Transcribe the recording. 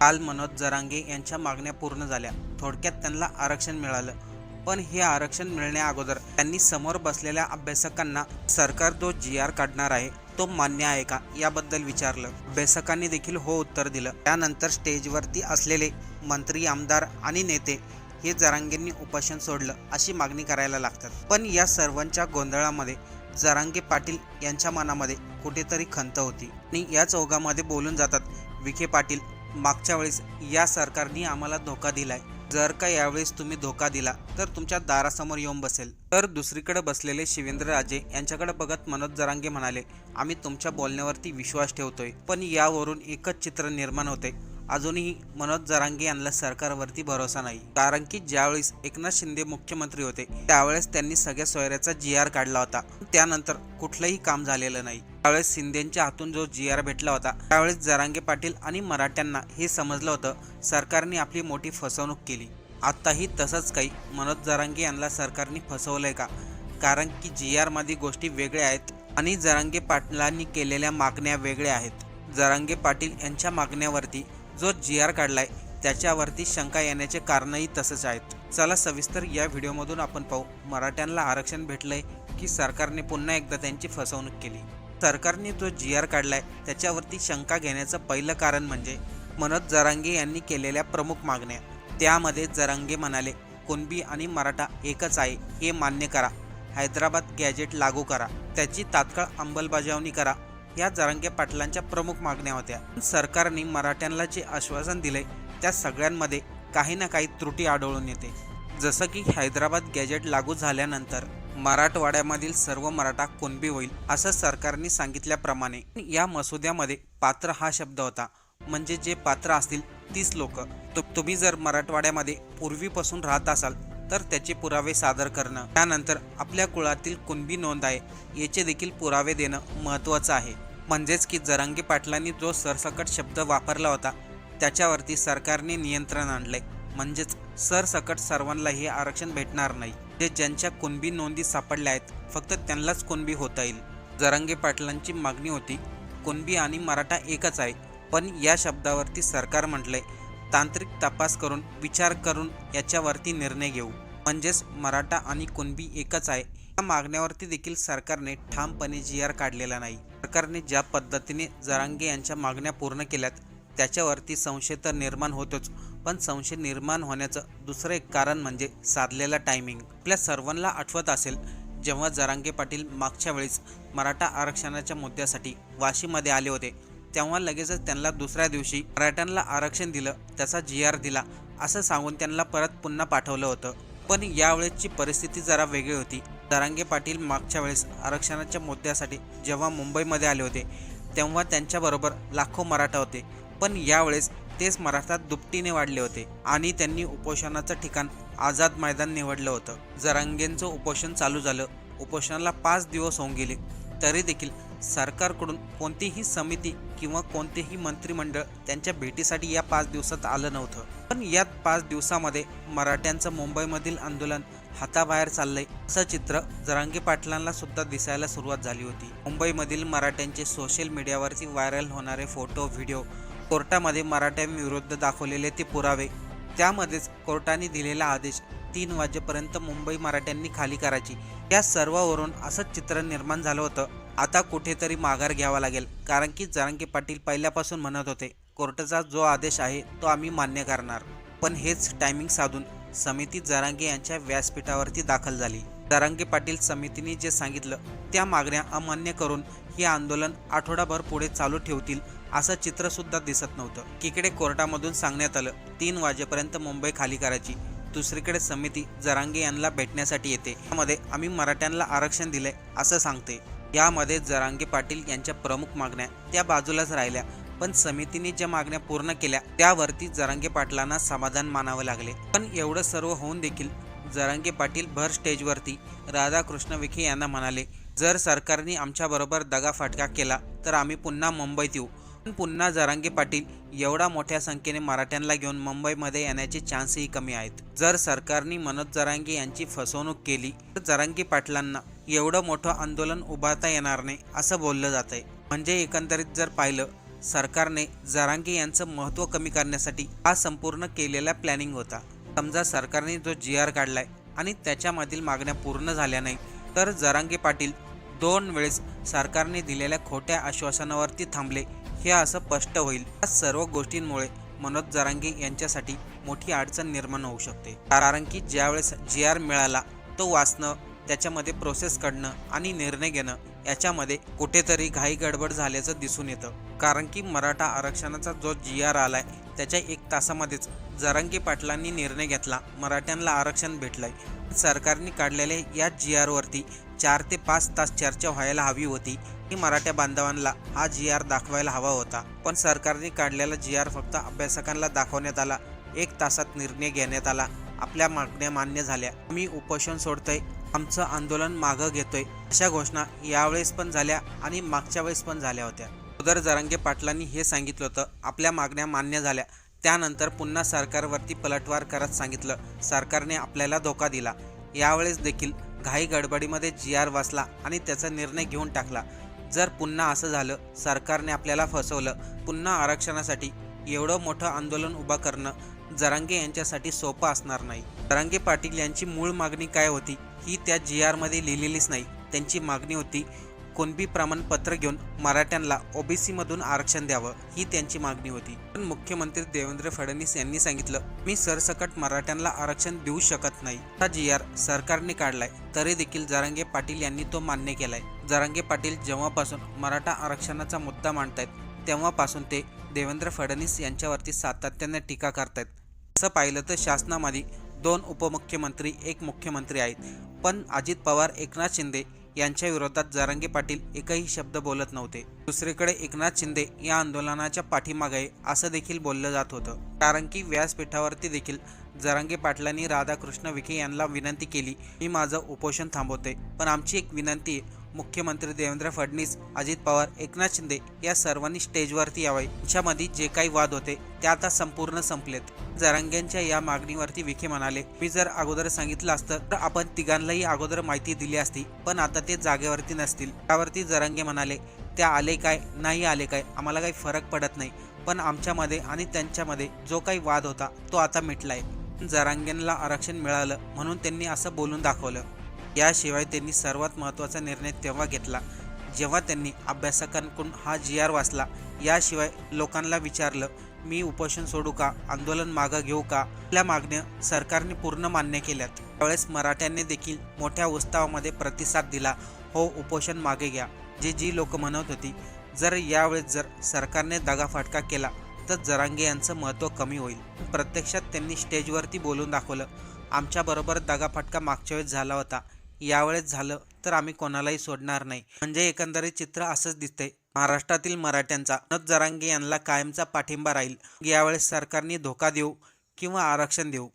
काल मनोज जरांगे यांच्या मागण्या पूर्ण झाल्या. थोडक्यात त्यांना आरक्षण मिळालं. पण हे आरक्षण मिळण्या अगोदर त्यांनी समोर बसलेल्या अभ्यासकांना सरकार जो जी आर काढणार आहे तो मान्य आहे का याबद्दल विचारलं. अभ्यासकांनी देखील हो उत्तर दिलं. त्यानंतर स्टेजवरती असलेले मंत्री आमदार आणि नेते हे जरांगेंनी उपोषण सोडलं अशी मागणी करायला लागतात. पण या सर्वांच्या गोंधळामध्ये जरांगे पाटील यांच्या मनामध्ये कुठेतरी खंत होती. आणि याच ओघामध्ये बोलून जातात विखे पाटील मागच्या वेळेस या सरकारने आम्हाला धोका दिलाय. जर का यावेळेस तुम्ही धोका दिला तर तुमच्या दारासमोर येऊन बसेल. तर दुसरीकडे बसलेले शिवेंद्र राजे यांच्याकडे बघत मनोज जरांगे म्हणाले आम्ही तुमच्या बोलण्यावरती विश्वास ठेवतोय पण यावरून एकच चित्र निर्माण होते. अजूनही मनोज जरांगे यांना सरकारवरती भरोसा नाही. कारण की ज्यावेळेस एकनाथ शिंदे मुख्यमंत्री होते त्यावेळेस त्यांनी सगळ्या सोयऱ्याचा जी आर काढला होता. त्यानंतर कुठलंही काम झालेलं नाही. त्यावेळेस शिंदेच्या हातून जो जी आर भेटला होता त्यावेळेस जरांगे पाटील आणि मराठ्यांना हे समजलं होतं सरकारने आपली मोठी फसवणूक केली. आत्ताही तसंच काही मनोज जरांगे यांना सरकारने फसवलंय का? कारण की जी आरमध्ये गोष्टी वेगळ्या आहेत आणि जरांगे पाटलांनी केलेल्या मागण्या वेगळ्या आहेत. जरांगे पाटील यांच्या मागण्यावरती जो जी आर काढलाय त्याच्यावरती शंका येण्याचे कारणही तसंच आहेत. चला सविस्तर या व्हिडिओमधून आपण पाहू. मराठ्यांना आरक्षण भेटलंय की सरकारने पुन्हा एकदा त्यांची फसवणूक केली? सरकारने जो जी आर काढलाय त्याच्यावरती शंका घेण्याचं पहिलं कारण म्हणजे मनोज जरांगे यांनी केलेल्या प्रमुख मागण्या. त्यामध्ये जरांगे म्हणाले कुणबी आणि मराठा एकच आहे हे मान्य करा. हैदराबाद गॅजेट लागू करा. त्याची तात्काळ अंमलबजावणी करा. या जरांगे पाटलांच्या प्रमुख मागण्या होत्या. सरकारने मराठ्यांना जे आश्वासन दिले त्या सगळ्यांमध्ये काही ना काही त्रुटी आढळून येते. जसं की हैदराबाद गॅजेट लागू झाल्यानंतर मराठवाड्यामधील सर्व मराठा कुणबी होईल असं सरकारने सांगितल्याप्रमाणे या मसुद्यामध्ये पात्र हा शब्द होता. म्हणजे जे पात्र असतील तीच लोक. तुम्ही जर मराठवाड्यामध्ये पूर्वीपासून राहत असाल तर त्याचे पुरावे सादर करणं. त्यानंतर आपल्या कुळातील कुणबी नोंद आहे याचे देखील पुरावे देणं महत्त्वाचं आहे. म्हणजेच की जरांगी पाटलांनी जो सरसकट शब्द वापरला होता त्याच्यावरती सरकारने नियंत्रण आणलंय. म्हणजेच सरसकट सर्वांना हे आरक्षण भेटणार नाही. जे ज्यांच्या कुणबी नोंदी सापडल्या आहेत फक्त त्यांनाच कुणबी होता येईल. जरांगे पाटलांची मागणी होती कुणबी आणि मराठा एकच आहे. पण या शब्दावरती सरकार म्हटलंय तांत्रिक तपास करून विचार करून याच्यावरती निर्णय घेऊ. म्हणजेच मराठा आणि कुणबी एकच आहे. या मागण्यावरती देखील सरकारने ठामपणे जी आर काढलेला नाही. सरकारने ज्या पद्धतीने जरांगे यांच्या मागण्या पूर्ण केल्यात त्याच्यावरती संशय तर निर्माण होतोच. पण संशय निर्माण होण्याचं दुसरं एक कारण म्हणजे साधलेला टायमिंग आपल्या सर्वांना आठवत असेल जेव्हा जरांगे पाटील मागच्या वेळेस मराठा आरक्षणाच्या मुद्द्यासाठी वाशीमध्ये आले होते तेव्हा लगेचच त्यांना दुसऱ्या दिवशी मराठ्यांना आरक्षण दिलं त्याचा जी आर दिला असं सांगून त्यांना परत पुन्हा पाठवलं होतं. पण यावेळेसची परिस्थिती जरा वेगळी होती. दरांगे पाटील मागच्या वेळेस आरक्षणाच्या मुद्द्यासाठी जेव्हा मुंबईमध्ये आले होते तेव्हा त्यांच्याबरोबर लाखो मराठा होते. पण यावेळेस तेच मराठा दुपटीने वाढले होते आणि त्यांनी उपोषणाचं ठिकाण आझाद मैदान निवडलं होतं. जरांगेंचं उपोषण चालू झालं. उपोषणाला पाच दिवस होऊन गेले. तरी देखील सरकारकडून कोणतीही समिती किंवा कोणतेही मंत्रिमंडळ त्यांच्या भेटीसाठी या पाच दिवसात आलं नव्हतं. पण यात पाच दिवसामध्ये मराठ्यांचं मुंबईमधील आंदोलन हाताबाहेर चाललंय असं चित्र जरांगे पाटलांना सुद्धा दिसायला सुरुवात झाली होती. मुंबईमधील मराठ्यांचे सोशल मीडियावरती व्हायरल होणारे फोटो व्हिडिओ कोर्टामध्ये मराठ्यांविरुद्ध दाखवलेले ते पुरावे त्यामध्येच कोर्टाने दिलेला आदेश तीन वाजेपर्यंत मुंबई मराठ्यांनी खाली करायची. या सर्वावरून असंच चित्र निर्माण झालं होतं. आता कुठेतरी माघार घ्यावा लागेल. कारण की जरांगे पाटील पहिल्यापासून म्हणत होते कोर्टाचा जो आदेश आहे तो आम्ही मान्य करणार. पण हेच टायमिंग साधून समिती जरांगे यांच्या व्यासपीठावरती दाखल झाली. जरांगे पाटील समितीने जे सांगितलं त्या मागण्या अमान्य करून हे आंदोलन आठवडाभर पुढे चालू ठेवतील असं चित्र सुद्धा दिसत नव्हतं. एकीकडे कोर्टामधून सांगण्यात आलं तीन वाजेपर्यंत मुंबई खाली करायची. दुसरीकडे समिती जरांगे यांना भेटण्यासाठी येते. यामध्ये आम्ही मराठ्यांना आरक्षण दिले असं सांगते. यामध्ये जरांगे पाटील यांच्या प्रमुख मागण्या त्या बाजूलाच राहिल्या. पण समितीने ज्या मागण्या पूर्ण केल्या त्यावरती जरांगे पाटलांना समाधान मानावं लागले. पण एवढं सर्व होऊन देखील जरांगे पाटील भर स्टेजवरती राधाकृष्ण विखे यांना म्हणाले जर सरकारने आमच्याबरोबर दगाफटका केला तर आम्ही पुन्हा मुंबईत येऊ. पुन्हा जरांगे पाटील एवढा मोठ्या संख्येने मराठ्यांना घेऊन मुंबईमध्ये येण्याचे चान्सही कमी आहेत. जर सरकारने मनोज जरांगे यांची फसवणूक केली तर जरांगे पाटलांना एवढं मोठं आंदोलन उभारता येणार नाही असं बोललं जात आहे म्हणजे एकंदरीत जर पाहिलं सरकारने जरांगे यांचं महत्त्व कमी करण्यासाठी हा संपूर्ण केलेला प्लॅनिंग होता. समजा सरकारने जो जी आर काढलाय आणि त्याच्यामधील मागण्या पूर्ण झाल्या नाही तर जरांगे पाटील दोन वेळेस सरकारने दिलेल्या खोट्या आश्वासनावरती थांबले हे असं स्पष्ट होईल. या सर्व गोष्टींमुळे मनोज जरांगे यांच्यासाठी मोठी अडचण निर्माण होऊ शकते. कारण की ज्यावेळेस जी आर मिळाला तो वाचणं त्याच्यामध्ये प्रोसेस काढणं आणि निर्णय घेणं याच्यामध्ये कुठेतरी घाई गडबड झाल्याचं दिसून येतं. कारण की मराठा आरक्षणाचा जो जी आर आलाय त्याच्या एक तासामध्येच जरांगी पाटलांनी निर्णय घेतला मराठ्यांना आरक्षण भेटलंय. सरकारने काढलेल्या या जी आरवरती चार ते पाच तास चर्चा व्हायला हवी होती. की मराठ्या बांधवांना हा जी आर दाखवायला हवा होता. पण सरकारने काढलेला जी आर फक्त अभ्यासकांना दाखवण्यात आला. एक तासात निर्णय घेण्यात आला. आपल्या मागण्या मान्य झाल्या. मी उपोषण सोडतोय. आमचं आंदोलन मागं घेतोय. अशा घोषणा यावेळेस पण झाल्या आणि मागच्या वेळेस पण झाल्या होत्या. उदर जरांगे पाटलांनी हे सांगितलं होतं. आपल्या मागण्या मान्य झाल्या. त्यानंतर पुन्हा सरकारवरती पलटवार करत सांगितलं. सरकारने आपल्याला धोका दिला. यावेळेस देखील घाई गडबडीमध्ये जी आर वाचला आणि त्याचा निर्णय घेऊन टाकला. जर पुन्हा असं झालं सरकारने आपल्याला फसवलं पुन्हा आरक्षणासाठी एवढं मोठं आंदोलन उभा करणं जरांगे यांच्यासाठी सोपं असणार नाही. जरांगे पाटील यांची मूळ मागणी काय होती ही त्या जी आरमध्ये लिहिलेलीच नाही. त्यांची मागणी होती कोणबी प्रमाणपत्र घेऊन मराठ्यांना ओबीसीमधून आरक्षण द्यावं ही त्यांची मागणी होती. पण मुख्यमंत्री देवेंद्र फडणवीस यांनी सांगितलं मी सरसकट मराठ्यांना आरक्षण देऊ शकत नाही. हा जी आर सरकारने काढलाय तरी देखील जरांगे पाटील यांनी तो मान्य केलाय. जरांगे पाटील जेव्हापासून मराठा आरक्षणाचा मुद्दा मांडतायत तेव्हापासून ते देवेंद्र फडणवीस यांच्यावरती सातत्याने टीका करतायत. असं पाहिलं तर शासनामध्ये दोन उपमुख्यमंत्री एक मुख्यमंत्री आहेत. पण अजित पवार एकनाथ शिंदे यांच्या विरोधात जरांगे पाटील एकही शब्द बोलत नव्हते. दुसरीकडे एकनाथ शिंदे या आंदोलनाच्या पाठीमागे असं देखील बोललं जात होतं. कारण की व्यासपीठावरती देखील जरांगे पाटलांनी राधाकृष्ण विखे यांना विनंती केली मी माझं उपोषण थांबवते. पण आमची एक विनंती आहे मुख्यमंत्री देवेंद्र फडणवीस अजित पवार एकनाथ शिंदे या सर्वांनी स्टेजवरती यावे. यांच्यामध्ये जे काही वाद होते ते आता संपूर्ण संपलेत. जरांग्यांच्या या मागणीवरती विखे म्हणाले मी जर अगोदर सांगितलं असतं तर आपण तिघांनाही अगोदर माहिती दिली असती पण आता ते जागेवरती नसतील. त्यावरती जरांगे म्हणाले त्या आले काय नाही आले काय आम्हाला काही फरक पडत नाही. पण आमच्यामध्ये आणि त्यांच्यामध्ये जो काही वाद होता तो आता मिटलाय. जरांगेंना आरक्षण मिळालं म्हणून त्यांनी असं बोलून दाखवलं. याशिवाय त्यांनी सर्वात महत्त्वाचा निर्णय तेव्हा घेतला जेव्हा त्यांनी अभ्यासकांकडून हा जी आर वाचला. याशिवाय लोकांना विचारलं मी उपोषण सोडू का? आंदोलन मागं घेऊ का? आपल्या मागण्या सरकारने पूर्ण मान्य केल्यात. त्यावेळेस मराठ्यांनी देखील मोठ्या उत्साहामध्ये प्रतिसाद दिला हो उपोषण मागे घ्या. जे जी लोक म्हणत होती जर यावेळेस जर सरकारने दगाफटका केला तर जरांगे यांचं महत्त्व कमी होईल. प्रत्यक्षात त्यांनी स्टेजवरती बोलून दाखवलं आमच्याबरोबर दगाफटका मागच्या वेळेस झाला होता. यावेळेस झालं तर आम्ही कोणालाही सोडणार नाही. म्हणजे एकंदरीत चित्र असंच दिसतंय. महाराष्ट्रातील मराठ्यांचा नत जरांगे यांना कायमचा पाठिंबा राहील. यावेळेस सरकारने धोका देऊ किंवा आरक्षण देऊ.